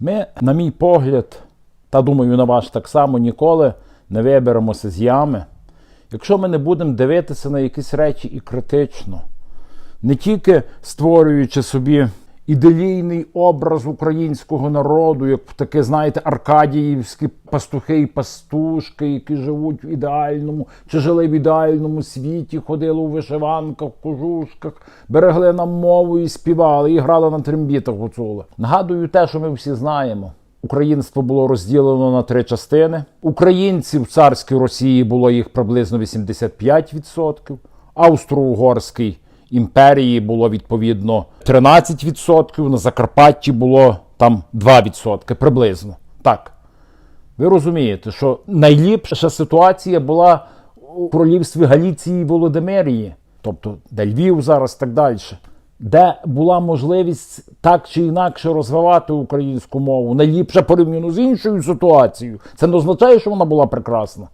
Ми, на мій погляд, та думаю, на ваш так само ніколи не виберемося з ями, якщо ми не будемо дивитися на якісь речі і критично, не тільки створюючи собі ідеалійний образ українського народу, як таке, знаєте, аркадіївські пастухи і пастушки, які живуть в ідеальному чи жили в ідеальному світі, ходили у вишиванках, кожушках, берегли нам мову і співали, і грали на трембітах гуцули. Нагадую те, що ми всі знаємо. Українство було розділено на три частини. Українців в царській Росії було їх приблизно 85%, Австро-Угорський імперії було відповідно 13%, на Закарпатті було там 2% приблизно. Так. Ви розумієте, що найліпша ситуація була у королівстві Галіції і Володимирії, тобто де Львів зараз так далі, де була можливість так чи інакше розвивати українську мову, найліпше порівняно з іншою ситуацією. Це не означає, що вона була прекрасна.